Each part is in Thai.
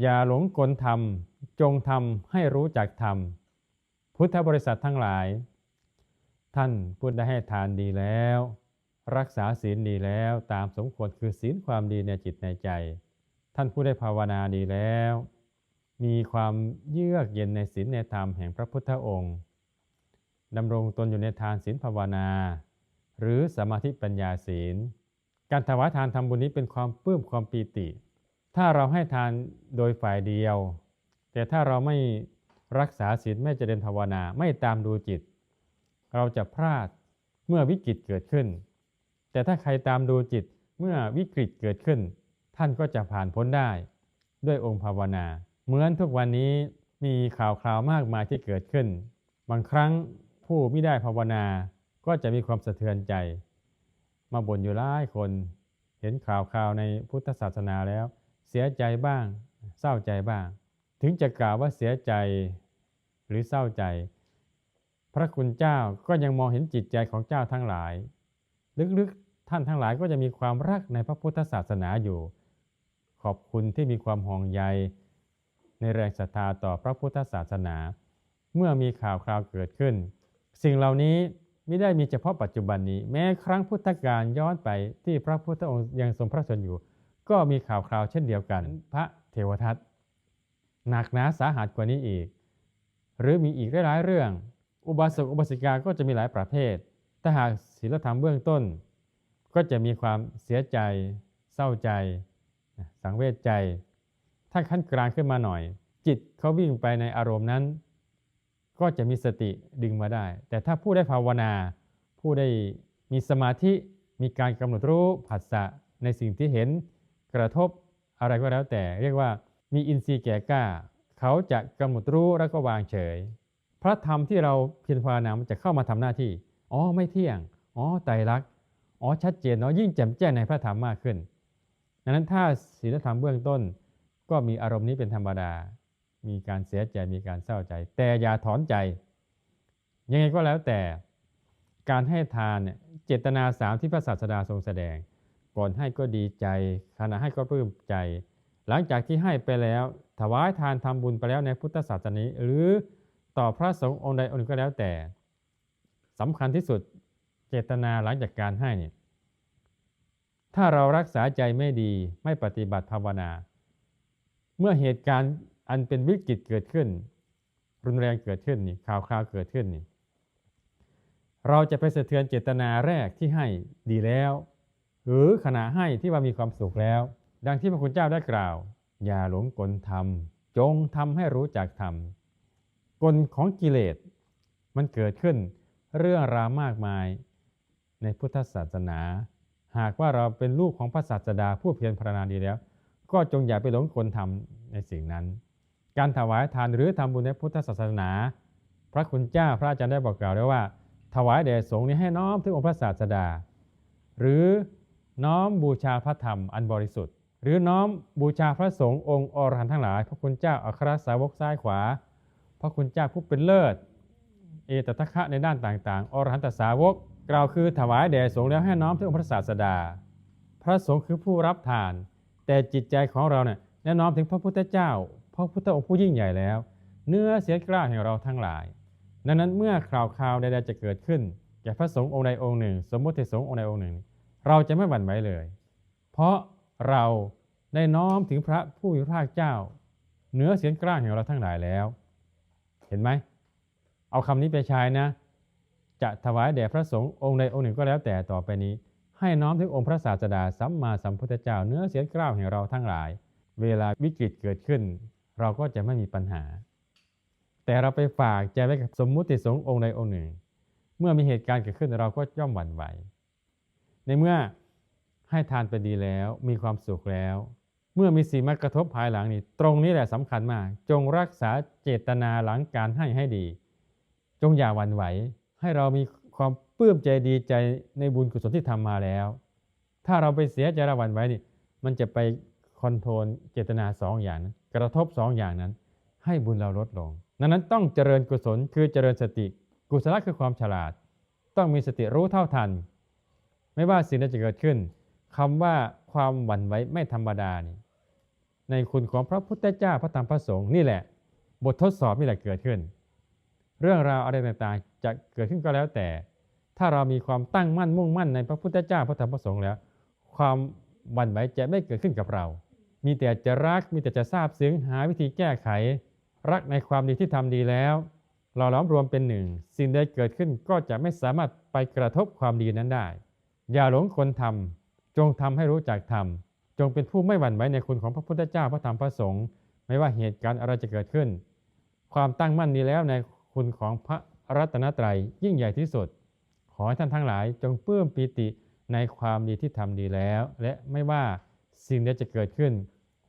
อย่าหลงกลธรรม จงทำให้รู้จักธรรม พุทธบริษัททั้งหลาย ท่านพูดได้ให้ทานดีแล้ว รักษาศีลดีแล้วตามสมควรคือศีลความดีในจิตในใจ ท่านผู้ได้ภาวนาดีแล้ว มีความเยือกเย็นในศีลในธรรมแห่งพระพุทธองค์ดำรงตนอยู่ในทานศีลภาวนา หรือสมาธิปัญญาศีล การถวายทานทำบุญนี้เป็นความปลื้มความปีติ ถ้าเราให้ทานโดยฝ่ายเดียว แต่ถ้าเราไม่รักษาศีลไม่เจริญภาวนาไม่ตามดูจิต เราจะพลาดเมื่อวิกฤตเกิดขึ้น แต่ถ้าใครตามดูจิตเมื่อวิกฤตเกิดขึ้น ท่านก็จะผ่านพ้นได้ ด้วยองค์ภาวนา เหมือนทุกวันนี้มีข่าวคราวมากมายที่เกิดขึ้น บางครั้งผู้ไม่ได้ภาวนาก็จะมีความสะเทือนใจ มาบ่นอยู่หลายคน เห็นข่าวคราวในพุทธศาสนาแล้ว เสียใจบ้าง เศร้าใจบ้าง ถึงจะกล่าวว่าเสียใจหรือเศร้าใจ พระคุณเจ้าก็ยังมองเห็นจิตใจของเจ้าทั้งหลาย ลึกๆท่านทั้งหลายก็จะมีความรักในพระพุทธศาสนาอยู่ ขอบคุณที่มีความห่วงใย ในแรงศรัทธาต่อพระพุทธศาสนา เมื่อมีข่าวคราวเกิดขึ้น สิ่งเหล่านี้ไม่ได้มีเฉพาะปัจจุบันนี้ แม้ครั้งพุทธกาลย้อนไปที่พระพุทธองค์ยังทรงพระชนอยู่ ก็มีข่าวคราวเช่นเดียวกัน พระเทวทัตหนักหนาสาหัสกว่านี้อีก หรือมีอีกหลายเรื่อง อุบาสกอุบาสิกาก็จะมีหลายประเภท ถ้าหากศีลธรรมเบื้องต้น ก็จะมีความเสียใจ เศร้าใจ สังเวชใจ ถ้าขั้นกลางขึ้นมาหน่อย จิตเขาวิ่งไปในอารมณ์นั้น ก็จะมีสติดึงมาได้ แต่ถ้าผู้ได้ภาวนา ผู้ได้มีสมาธิมีการกำหนดรู้ผัสสะในสิ่งที่เห็น กระทบอะไรก็แล้วแต่ เรียกว่ามีอินทรีย์แก่กล้า เขาจะกำหนดรู้แล้วก็วางเฉย พระธรรมที่เราเพียรภาวนามันจะเข้ามาทำหน้าที่ อ๋อไม่เที่ยง อ๋อไตรลักษณ์อ๋อชัดเจนเนาะยิ่งแจ่มแจ้งในพระธรรมมากขึ้นดังนั้นถ้าศีลธรรมเบื้องต้น ก็มีอารมณ์นี้เป็นธรรมดา มีการเสียใจมีการเศร้าใจ แต่อย่าถอนใจ ยังไงก็แล้วแต่การให้ทานเนี่ยเจตนาสามที่พระศาสดาทรงแสดง ก่อนให้ก็ดีใจ ขณะให้ก็ปลื้มใจ หลังจากที่ให้ไปแล้ว ถวายทานทำบุญไปแล้วในพุทธศาสนาหรือต่อพระสงฆ์องค์ใดองค์หนึ่งก็แล้วแต่สำคัญที่สุดเจตนาหลังจากการให้เนี่ยถ้าเรารักษาใจไม่ดีไม่ปฏิบัติภาวนา เมื่อเหตุการณ์อันเป็นวิกฤตเกิดขึ้น รุนแรงเกิดขึ้นนี่ข่าวคราวเกิดขึ้นนี่เราจะไปสะเทือนเจตนาแรกที่ให้ดีแล้ว หรือขณะให้ที่ว่ามีความสุขแล้ว ดังที่พระคุณเจ้าได้กล่าว อย่าหลงกลธรรม จงทำให้รู้จักธรรมกลของกิเลส มันเกิดขึ้นเรื่องราวมากมาย ในพุทธศาสนา หากว่าเราเป็นลูกของพระศาสดาผู้เพียรพรณนาดีแล้ว ก็จงอย่าไปหลงกลทำในสิ่งนั้น การถวายทานหรือทำบุญในพุทธศาสนา พระคุณเจ้าพระอาจารย์ได้บอกกล่าวไว้ว่า ถวายแด่สงฆ์นี้ให้น้อมถึงองค์พระศาสดา หรือ น้อมบูชาพระธรรมอันบริสุทธิ์ หรือน้อมบูชาพระสงฆ์องค์อรหันต์ทั้งหลาย พระคุณเจ้าอัครสาวกซ้ายขวา พระคุณเจ้าผู้เป็นเลิศ เอตตะคะในด้านต่างๆ อรหันตสาวก กล่าวคือถวายแด่สงฆ์แล้วให้น้อมถึงองค์พระศาสดา พระสงฆ์คือผู้รับทาน แต่จิตใจของเราเนี่ยแนะน้อมถึงพระพุทธเจ้า พระพุทธองค์ผู้ยิ่งใหญ่แล้ว เนื้อเสียกล้าแห่งเราทั้งหลาย ดังนั้นเมื่อข่าวข่าวใดๆจะเกิดขึ้นแก่พระสงฆ์องค์ใดองค์หนึ่ง สมมติสงฆ์องค์ใดองค์หนึ่ง เราจะไม่หวั่นไหวเลย เพราะเราได้น้อมถึงพระผู้มีพระเจ้าเนื้อเสียงกล้าแห่งเราทั้งหลายแล้ว เห็นไหม เอาคำนี้ไปใช้นะ จะถวายแด่พระสงฆ์องค์ใดองค์หนึ่งก็แล้วแต่ต่อไปนี้ ให้น้อมถึงองค์พระศาสดาสัมมาสัมพุทธเจ้าเนื้อเสียงกล้าวแห่งเราทั้งหลาย เวลาวิกฤตเกิดขึ้น เราก็จะไม่มีปัญหา แต่เราไปฝากใจไว้กับสมมุติสงฆ์องค์ใดองค์หนึ่ง เมื่อมีเหตุการณ์เกิดขึ้นเราก็ย่อมหวั่นไหว ในเมื่อให้ทานไปดีแล้วมีความสุขแล้ว เมื่อมีสิ่งมากระทบภายหลังนี่ตรงนี้แหละสำคัญมาก จงรักษาเจตนาหลังการให้ให้ดี จงอย่าหวั่นไหว ให้เรามีความปลื้มใจดีใจในบุญกุศลที่ทำมาแล้ว ถ้าเราไปเสียใจระหวั่นไหวนี่ มันจะไปคอนโทรลเจตนาสองอย่างนั้นกระทบสองอย่างนั้น ให้บุญเราลดลง ดังนั้นต้องเจริญกุศลคือเจริญสติ กุศลคือความฉลาด ต้องมีสติรู้เท่าทัน ไม่ว่าสิ่งใดจะเกิดขึ้นคำว่าความหวั่นไหวไม่ธรรมดานี่ในคุณของพระพุทธเจ้าพระธรรมพระสงฆ์นี่แหละ บททดสอบนี่แหละเกิดขึ้น เรื่องราวอะไรต่างๆ จะเกิดขึ้นก็แล้วแต่ ถ้าเรามีความตั้งมั่นมุ่งมั่นในพระพุทธเจ้าพระธรรมพระสงฆ์แล้ว ความหวั่นไหวจะไม่เกิดขึ้นกับเรา มีแต่จะรักมีแต่จะทราบซึ้งหาวิธีแก้ไข รักในความดีที่ทำดีแล้วเราล้อมรวมเป็นหนึ่ง สิ่งใดเกิดขึ้นก็จะไม่สามารถไปกระทบความดีนั้นได้ อย่าหลงคนทำจงทำให้รู้จักทำจงเป็นผู้ไม่หวั่นไหวในคุณของพระพุทธเจ้าพระธรรมพระสงฆ์ไม่ว่าเหตุการณ์อะไรจะเกิดขึ้น ความตั้งมั่นนี้แล้วในคุณของพระรัตนตรัยยิ่งใหญ่ที่สุด ขอให้ท่านทั้งหลายจงปลื้มปีติในความดีที่ทำดีแล้ว และไม่ว่าสิ่งใดจะเกิดขึ้น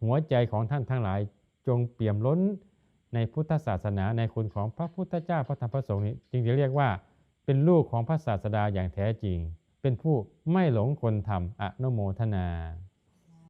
หัวใจของท่านทั้งหลายจงเปี่ยมล้นในพุทธศาสนาในคุณของพระพุทธเจ้าพระธรรมพระสงฆ์นี้จึงจะเรียกว่าเป็นลูกของพระศาสดาอย่างแท้จริง เป็นผู้ไม่หลงคนทำอนุโมทนา